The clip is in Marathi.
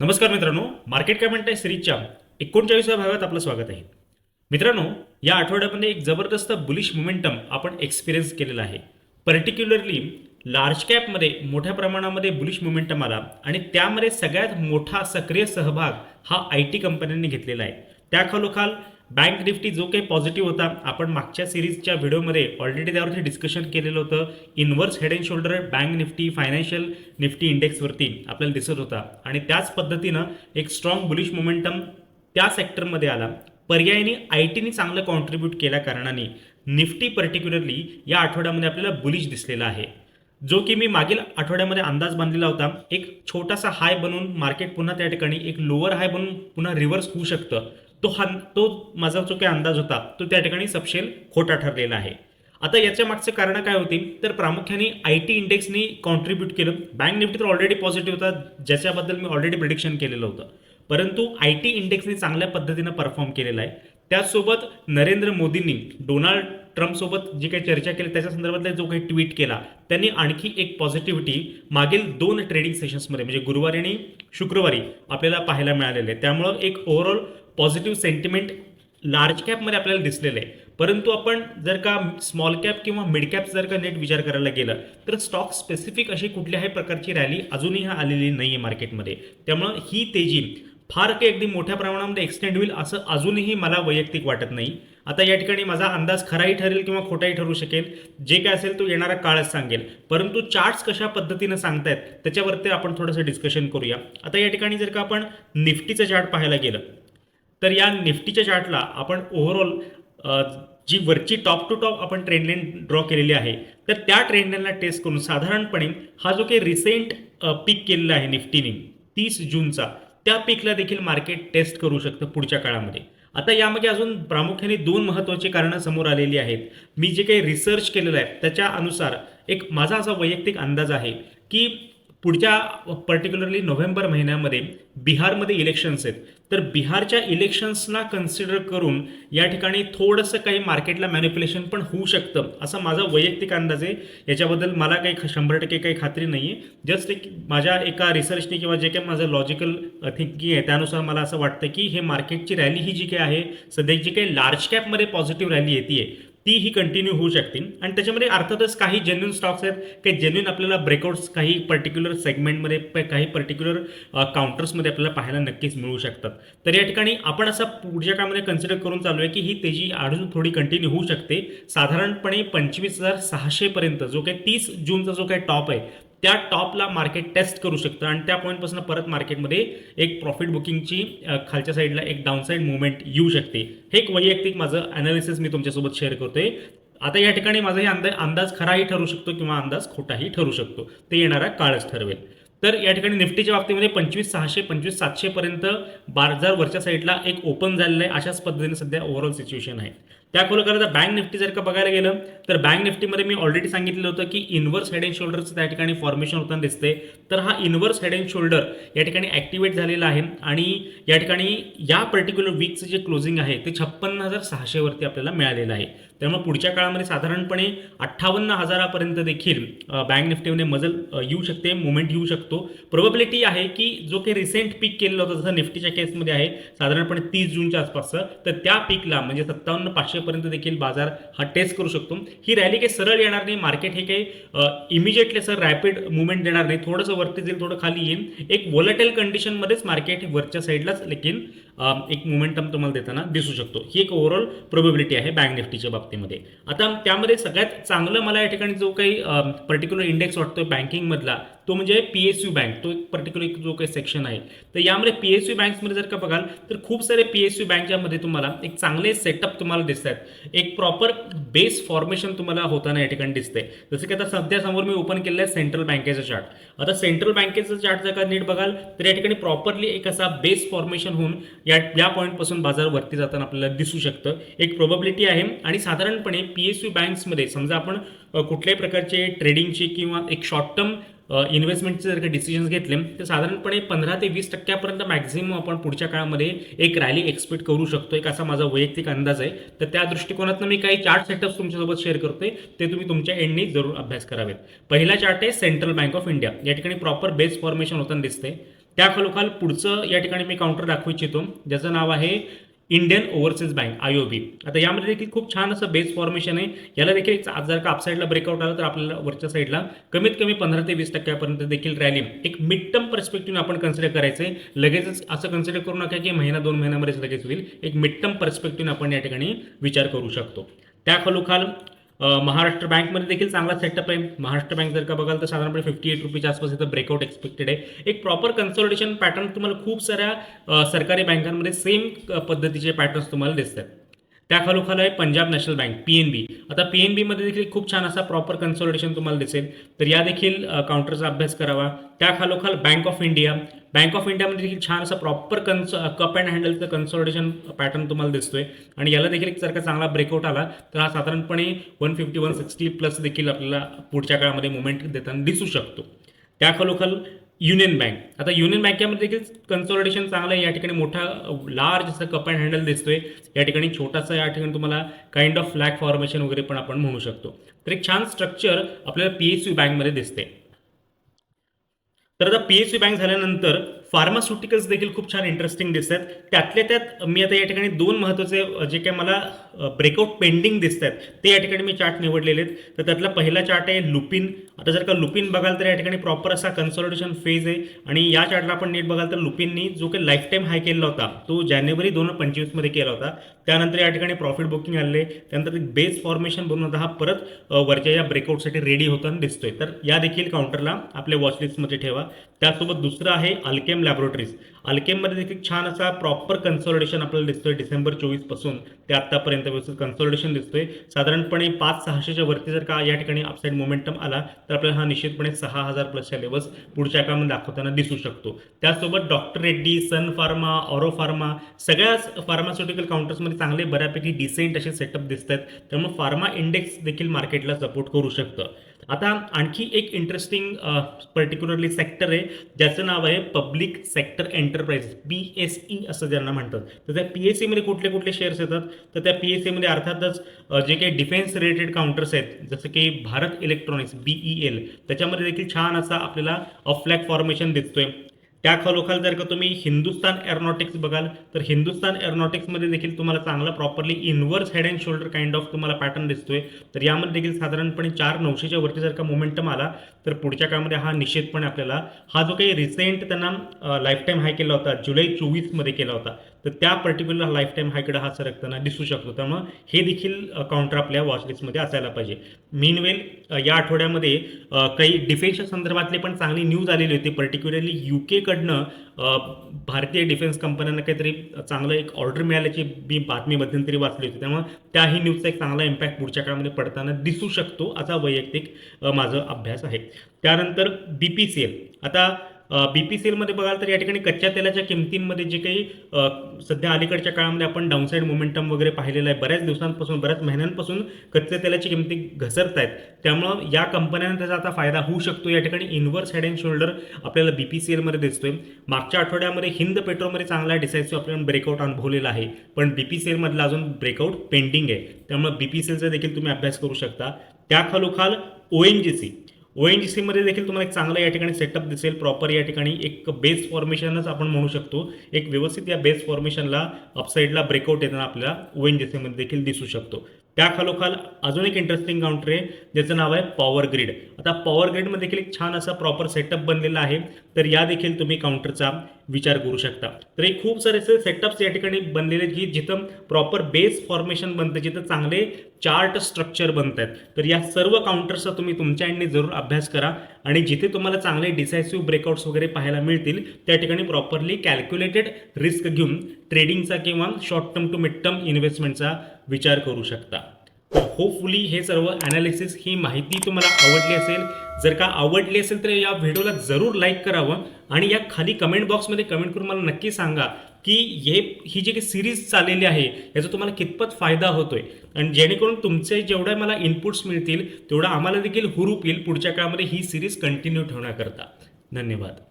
नमस्कार मित्रांनो मार्केट काय म्हणताय सिरीजच्या एकोणचाळीसव्या भागात आपलं स्वागत आहे. मित्रांनो या आठवड्यामध्ये एक जबरदस्त बुलिश मोमेंटम आपण एक्सपिरियन्स केलेला आहे. पर्टिक्युलरली लार्ज कॅपमध्ये मोठ्या प्रमाणामध्ये बुलिश मोमेंटम आला आणि त्यामध्ये सगळ्यात मोठा सक्रिय सहभाग हा आय टी कंपन्यांनी घेतलेला आहे. त्याखालोखाल बँक निफ्टी जो काही पॉझिटिव्ह होता आपण मागच्या सिरीजच्या व्हिडिओमध्ये ऑलरेडी त्यावरती डिस्कशन केलेलं होतं. Inverse head and shoulder Bank Nifty financial Nifty इंडेक्सवरती आपल्याला दिसत होता. आणि त्याच पद्धतीनं एक स्ट्रॉंग बुलिश मोमेंटम त्या सेक्टरमध्ये आला. पर्यायीने आय टीने चांगलं कॉन्ट्रीब्यूट केल्या कारणाने निफ्टी पर्टिक्युलरली या आठवड्यामध्ये आपल्याला बुलिश दिसलेला आहे. जो की मी मागील आठवड्यामध्ये अंदाज बांधलेला होता एक छोटासा हाय बनून मार्केट पुन्हा त्या ठिकाणी एक लोअर हाय बनून पुन्हा रिव्हर्स होऊ शकतं. तो हा तो माझा जो काही अंदाज होता तो त्या ठिकाणी सपशेल खोटा ठरलेला आहे. आता याच्या मागचं कारण काय होती? तर प्रामुख्याने आय टी इंडेक्सनी कॉन्ट्रीब्यूट केलं. बँक निफ्टी तर ऑलरेडी पॉझिटिव्ह होता ज्याच्याबद्दल मी ऑलरेडी प्रिडिक्शन केलेलं होतं. परंतु आय टी इंडेक्सने चांगल्या पद्धतीनं परफॉर्म केलेला आहे. त्याचसोबत नरेंद्र मोदींनी डोनाल्ड ट्रम्पसोबत जी काही चर्चा केली त्याच्या संदर्भातला जो काही ट्विट केला त्यांनी आणखी एक पॉझिटिव्हिटी मागील दोन ट्रेडिंग सेशन्समध्ये म्हणजे गुरुवारी आणि शुक्रवारी आपल्याला पाहायला मिळालेले. आहे त्यामुळं एक ओव्हरऑल पॉझिटिव्ह सेंटिमेंट लार्ज कॅपमध्ये आपल्याला दिसलेलं आहे. परंतु आपण जर का स्मॉल कॅप किंवा मिड कॅप जर का नेट विचार करायला गेलं तर स्टॉक स्पेसिफिक अशी कुठल्याही प्रकारची रॅली अजूनही आलेली नाही आहे मार्केटमध्ये त्यामुळं ही तेजी फार काही अगदी मोठ्या प्रमाणामध्ये एक्सटेंड होईल असं अजूनही मला वैयक्तिक वाटत नाही. आता या ठिकाणी माझा अंदाज खराही ठरेल किंवा खोटाही ठरू शकेल. जे काय असेल तो येणारा काळच सांगेल. परंतु चार्ट्स कशा पद्धतीनं सांगतायत त्याच्यावरती आपण थोडंसं डिस्कशन करूया. आता या ठिकाणी जर का आपण निफ्टीचं चार्ट पाहायला गेलं तर या निफ्टीच्या चार्टला आपण ओव्हरऑल जी वरची टॉप टू टॉप आपण ट्रेंडलाईन ड्रॉ केलेली आहे तर त्या ट्रेंडलाईनला टेस्ट करून साधारणपणे हा जो काही रिसेंट पीक केलेला आहे निफ्टीने तीस जूनचा त्या पीकला देखील मार्केट टेस्ट करू शकतं पुढच्या काळामध्ये. आता यामध्ये अजून प्रामुख्याने दोन महत्त्वाची कारणं समोर आलेली आहेत. मी जे काही रिसर्च केलेलं आहे त्याच्या अनुसार एक माझा असा वैयक्तिक अंदाज आहे की पुढच्या पर्टिक्युलरली नोव्हेंबर महिन्यामध्ये बिहारमध्ये इलेक्शन्स आहेत. तर बिहारच्या इलेक्शन्सना कन्सिडर करून या ठिकाणी थोडंसं काही मार्केटला मॅन्युप्युलेशन पण होऊ शकतं असा माझा वैयक्तिक अंदाज आहे. याच्याबद्दल मला काही ख- शंभर टक्के काही खात्री नाही आहे जस्ट एक माझ्या एका रिसर्चने किंवा जे काही माझं लॉजिकल थिंकिंग आहे त्यानुसार मला असं वाटतं की हे मार्केटची रॅली ही जी काही आहे सध्या जी काही लार्ज कॅपमध्ये पॉझिटिव्ह रॅली येते ती ही कंटिन्यू होऊ शकतील. आणि त्याच्यामध्ये अर्थातच काही जेन्युन स्टॉक्स आहेत काही जेन्युन आपल्याला ब्रेकआउट्स काही पर्टिक्युलर सेगमेंटमध्ये काही पर्टिक्युलर काउंटर्समध्ये आपल्याला पाहायला नक्कीच मिळू शकतात. तर या ठिकाणी आपण असं पुढच्या काळामध्ये कन्सिडर करून चालू आहे की ही तेजी अजून थोडी कंटिन्यू होऊ शकते. साधारणपणे पंचवीस हजार सहाशेपर्यंत जो काही तीस जूनचा जो काही टॉप आहे त्या टॉपला मार्केट टेस्ट करू शकतं आणि त्या पॉईंटपासून परत मार्केटमध्ये एक प्रॉफिट बुकिंगची खालच्या साईडला एक डाऊनसाईड मुवमेंट येऊ शकते. हे एक वैयक्तिक माझं अनालिसिस मी तुमच्यासोबत शेअर करतोय. आता या ठिकाणी माझाही अंदाज अंदाज खराही ठरू शकतो किंवा अंदाज खोटाही ठरू शकतो. ते येणारा काळच ठरवेल. तर या ठिकाणी निफ्टीच्या बाबतीमध्ये पंचवीस सहाशे पंचवीस सातशेपर्यंत बाजार वरच्या साईडला एक ओपन झालेलं आहे. अशाच पद्धतीने सध्या ओव्हरऑल सिच्युएशन आहे. त्या करता बँक निफ्टी जर का बघायला गेलं तर बँक निफ्टीमध्ये मी ऑलरेडी सांगितलं होतं की इन्व्हर्स हेड अँड शोल्डरचं त्या ठिकाणी फॉर्मेशन होताना दिसते तर हा इन्व्हर्स हेड अँड शोल्डर या ठिकाणी ॲक्टिवेट झालेला आहे आणि या ठिकाणी या पर्टिक्युलर वीकचं जे क्लोजिंग आहे ते छप्पन्न हजार सहाशेवरती आपल्याला मिळालेलं आहे. त्यामुळे पुढच्या काळामध्ये साधारणपणे अठ्ठावन्न हजारापर्यंत देखील बँक निफ्टीमध्ये मजल येऊ शकते मुवमेंट येऊ शकतो. प्रोबेबिलिटी आहे की जो काही रिसेंट पीक केलेलं होतं जसं निफ्टीच्या केसमध्ये आहे साधारणपणे तीस जूनच्या आसपासचं तर त्या पीकला म्हणजे सत्तावन्न पाचशेपर्यंत देखील बाजार हा टेस्ट करू शकतो. ही रॅली काही सरळ येणार नाही मार्केट हे काही इमिजिएटली सर रॅपिड मुवमेंट देणार नाही. थोडंसं वरती जाईल थोडं खाली येईल. एक वोलटेल कंडिशनमध्येच मार्केट वरच्या साईडलाच लेकिन एक मोमेंटम तुम्हाला देताना दिसू शकतो. ही एक ओव्हरऑल प्रोबेबिलिटी आहे बँक निफ्टीच्या बाबतीमध्ये. आता त्यामध्ये सगळ्यात चांगलं मला या ठिकाणी जो काही पर्टिक्युलर इंडेक्स वाटतो बँकिंगमधला तो म्हणजे पी एस यू बँक तो एक पर्टिक्युलर जो काही सेक्शन आहे. तर यामध्ये पी एस यू बँक्समध्ये जर का बघाल तर खूप सारे पी एस यू बँकच्यामध्ये तुम्हाला एक चांगले सेटअप तुम्हाला दिसत आहेत एक प्रॉपर बेस फॉर्मेशन तुम्हाला होताना या ठिकाणी दिसते जसं की आता सध्या समोर मी ओपन केलेलं आहे सेंट्रल बँकेचं चार्ट आता सेंट्रल बँकेचं चार्ट जर का नीट बघाल तर या ठिकाणी प्रॉपरली एक असा बेस फॉर्मेशन होऊन या या पॉईंटपासून बाजार वरती जाताना आपल्याला दिसू शकतं. एक प्रोबॅबिलिटी आहे आणि साधारणपणे पी एस यू बँक्समध्ये समजा आपण कुठल्याही प्रकारचे ट्रेडिंगचे किंवा एक शॉर्ट टर्म इन्व्हेस्टमेंटचे जर का डिसिजन्स घेतले तर साधारणपणे पंधरा ते वीस टक्क्यापर्यंत मॅक्झिमम आपण पुढच्या काळामध्ये एक रॅली एक्सपेक्ट करू शकतो. एक असा माझा वैयक्तिक अंदाज आहे. तर त्या दृष्टिकोनातून मी काही चार्ट सेटअप्स तुमच्यासोबत शेअर करतोय. ते तुम्ही तुमच्या एंडनी जरूर अभ्यास करावेत. पहिला चार्ट आहे सेंट्रल बँक ऑफ इंडिया या ठिकाणी प्रॉपर बेस फॉर्मेशन होताना दिसते त्या खालोखाल पुढचं या ठिकाणी मी काउंटर दाखवू इच्छितो. ज्याचं नाव आहे Indian Overseas Bank I O B आता यामध्ये देखील खूप छान असं बेस फॉर्मेशन आहे. याला देखील आज जर का अपसाईडला ब्रेकआउट आला तर आपल्याला वरच्या साईडला कमीत कमी पंधरा ते वीस टक्क्यापर्यंत देखील रॅली एक मिड टर्म पर्स्पेक्टिव्ह आपण कन्सिडर करायचं आहे लगेचच असं कन्सिडर करू नका की महिना दोन महिन्यामध्येच लगेच होईल. एक मिड टर्म पर्स्पेक्टिव्ह आपण या ठिकाणी विचार करू शकतो. त्या खालोखाल महाराष्ट्र बँकमध्ये देखील चांगला सेटअप आहे. महाराष्ट्र बँक जर का बघाल तर साधारणपणे फिफ्टी एट रुपीच्या आसपास इथं ब्रेकआउट एक्सपेक्टेड आहे. एक प्रॉपर कन्सल्टेशन पॅटर्न तुम्हाला खूप साऱ्या सरकारी बँकांमध्ये सेम पद्धतीचे पॅटर्न्स तुम्हाला दिसतात. त्या खालोखाल आहे Punjab National Bank P N B आता पी एन बीमध्ये देखील खूप छान असा प्रॉपर कन्सॉलिडेशन तुम्हाला दिसेल. तर या देखील काउंटरचा अभ्यास करावा. त्या खालोखाल Bank of India Bank of इंडियामध्ये देखील छान असं प्रॉपर कन्स कप अँड हँडलचं कन्सॉलिडेशन पॅटर्न तुम्हाला दिसतोय. आणि याला देखील एक जर का चांगला ब्रेकआउट आला. तर हा साधारणपणे one fifty one sixty plus देखील आपल्याला पुढच्या काळामध्ये मुवमेंट देताना दिसू शकतो. त्या खालोखाल युनियन बँक. आता युनियन बँकेमध्ये देखील कन्सॉलिडेशन चांगलं आहे. या ठिकाणी मोठा लार्ज असं कप अँड हँडल दिसतोय. या ठिकाणी छोटासा या ठिकाणी तुम्हाला काइंड ऑफ फ्लॅग फॉर्मेशन वगैरे पण आपण म्हणू शकतो. तर एक छान स्ट्रक्चर आपल्याला पी एस यू बँकमध्ये दिसते तर आता पी एस यू बँक झाल्यानंतर फार्मास्युटिकल्स देखील खूप छान इंटरेस्टिंग दिसतात त्यातल्या त्यात मी आता या ठिकाणी दोन महत्त्वाचे जे काही मला ब्रेकआउट पेंडिंग दिसत आहेत ते या ठिकाणी मी चार्ट निवडलेले आहेत. तर त्यातला पहिला चार्ट आहे लुपिन आता जर का लुपिन बघाल तर या ठिकाणी प्रॉपर असा कन्सॉलिडेशन फेज आहे. आणि या चार्टला आपण नीट बघाल तर लुपिननी जो काही लाईफ टाईम हाय केलेला होता तो जानेवारी दोन हजार पंचवीसमध्ये केला होता. त्यानंतर या ठिकाणी प्रॉफिट बुकिंग आले त्यानंतर एक बेस फॉर्मेशन बनून आता हा परत वरच्या या ब्रेकआउटसाठी रेडी होताना दिसतोय. तर या देखील काउंटरला आपल्या वॉचलिस्टमध्ये ठेवा. त्यासोबत दुसरं आहे अल्केम लॅबोरेटरीज अल्केममध्ये देखील छान असा प्रॉपर कन्सॉलिडेशन आपल्याला दिसतोय डिसेंबर चोवीसपासून ते आत्तापर्यंत व्यवस्थित कन्सॉलिडेशन दिसतोय. साधारणपणे पाच सहाशेच्या वरती जर का या ठिकाणी अपसाईड मोमेंटम आला तर आपल्याला हा निश्चितपणे सहा हजार प्लसच्या लेवल्स पुढच्या काळामध्ये दाखवताना दिसू शकतो. त्यासोबत doctor Reddy Sun Pharma Auro Pharma सगळ्याच फार्मास्युटिकल काउंटर्समध्ये चांगले बऱ्यापैकी डिसेंट असे सेटअप दिसत आहेत त्यामुळे फार्मा इंडेक्स देखील मार्केटला सपोर्ट करू शकतं. आता आणखी एक इंटरेस्टिंग पर्टिक्युलरली सेक्टर आहे ज्याचं नाव आहे public sector enterprise P S E असं ज्यांना म्हणतात. तर त्या पी एस सीमध्ये कुठले कुठले शेअर्स येतात? तर त्या पी एस सीमध्ये अर्थातच जे काही डिफेन्स रिलेटेड काउंटर्स आहेत जसं की भारत इलेक्ट्रॉनिक्स बीई एल त्याच्यामध्ये देखील छान असा आपल्याला फ्लॅग फॉर्मेशन दिसतोय. त्या खालोखाल जर का तुम्ही हिंदुस्तान एरोनॉटिक्स बघाल तर हिंदुस्तान एरोनॉटिक्समध्ये देखील तुम्हाला चांगला properly inverse head and shoulder kind of तुम्हाला पॅटर्न दिसतोय. तर यामध्ये देखील साधारणपणे चार नऊशेच्या वरती जर का मोमेंटम आला तर पुढच्या काळामध्ये हा निश्चितपणे आपल्याला हा जो काही रिसेंट त्यांना लाईफ टाईम हाय केला होता जुलै चोवीसमध्ये केला होता तर त्या पर्टिक्युलर लाईफ टाईम हायकडे हा सरकताना दिसू शकतो. त्यामुळं हे देखील काउंटर आपल्या वॉचलिस्टमध्ये असायला पाहिजे. मीनवेल या आठवड्यामध्ये काही डिफेन्सच्या संदर्भातले पण चांगली न्यूज आलेली होती. पर्टिक्युलरली यू केकडनं भारतीय डिफेन्स कंपन्यांना काहीतरी चांगलं एक ऑर्डर मिळाल्याची मी बातमी मध्यंतरी वाचली होती. त्यामुळे त्याही न्यूजचा एक चांगला इम्पॅक्ट पुढच्या काळामध्ये पडताना दिसू शकतो असा वैयक्तिक माझा अभ्यास आहे. त्यानंतर बी पी सी एल आता बी पी सी एलमध्ये बघाल तर या ठिकाणी कच्च्या तेलाच्या किमतींमध्ये जे काही सध्या अलीकडच्या काळामध्ये आपण डाऊनसाईड मोमेंटम वगैरे पाहिलेलं आहे. बऱ्याच दिवसांपासून बऱ्याच महिन्यांपासून कच्च्या तेलाची किमती घसरत आहेत त्यामुळं या कंपन्यांना त्याचा आता फायदा होऊ शकतो. या ठिकाणी इन्व्हर्स हेड अँड शोल्डर आपल्याला बीपीसीएलमध्ये दिसतोय. मागच्या आठवड्यामध्ये हिंद पेट्रोलमध्ये चांगला डिसाईसिव्ह आपल्याला ब्रेकआउट अनुभवलेला आहे. पण बीपीसीएलमधला अजून ब्रेकआउट पेंडिंग आहे. त्यामुळे बीपीसीएलचा देखील तुम्ही अभ्यास करू शकता. त्या खालोखाल O N G C O N G सीमध्ये देखील तुम्हाला एक चांगला या ठिकाणी सेटअप दिसेल प्रॉपर या ठिकाणी एक बेस फॉर्मेशनच आपण म्हणू शकतो. एक व्यवस्थित या बेस फॉर्मेशनला अपसाईडला ब्रेकआउट येताना आपल्याला ओ एन जी सीमध्ये देखील दिसू शकतो. त्याखालोखाल अजून एक इंटरेस्टिंग काउंटर आहे ज्याचं नाव आहे पॉवर ग्रीड आता पॉवर ग्रीडमध्ये देखील एक छान असा प्रॉपर सेटअप बनलेला आहे. तर या देखील तुम्ही काउंटरचा विचार करू शकता. तर हे खूप सारे असे सेटअप्स या ठिकाणी बनलेले आहेत की जिथं प्रॉपर बेस फॉर्मेशन बनतं जिथं चांगले चार्ट स्ट्रक्चर बनत आहेत तर या सर्व काउंटर्सचा तुम्ही तुमच्या एंडने जरूर अभ्यास करा आणि जिथे तुम्हाला चांगले डिसायसिव्ह ब्रेकआउट्स वगैरे पाहायला मिळतील त्या ठिकाणी प्रॉपरली कॅल्क्युलेटेड रिस्क घेऊन ट्रेडिंगचा किंवा short term to mid term इन्व्हेस्टमेंटचा विचार करू शकता. तर होपफुली हे सर्व ॲनालिसिस ही माहिती तुम्हाला आवडली असेल. जर का आवडली असेल तर या व्हिडिओला जरूर लाईक करावं आणि या खाली कमेंट बॉक्समध्ये कमेंट करून मला नक्की सांगा की हे ही जी काही सिरीज चाललेली आहे याचा तुम्हाला कितपत फायदा होतोय? आणि जेणेकरून तुमचे जेवढ्या मला इनपुट्स मिळतील तेवढा आम्हाला देखील हुरूप येईल पुढच्या काळामध्ये ही सिरीज कंटिन्यू ठेवण्याकरता. धन्यवाद.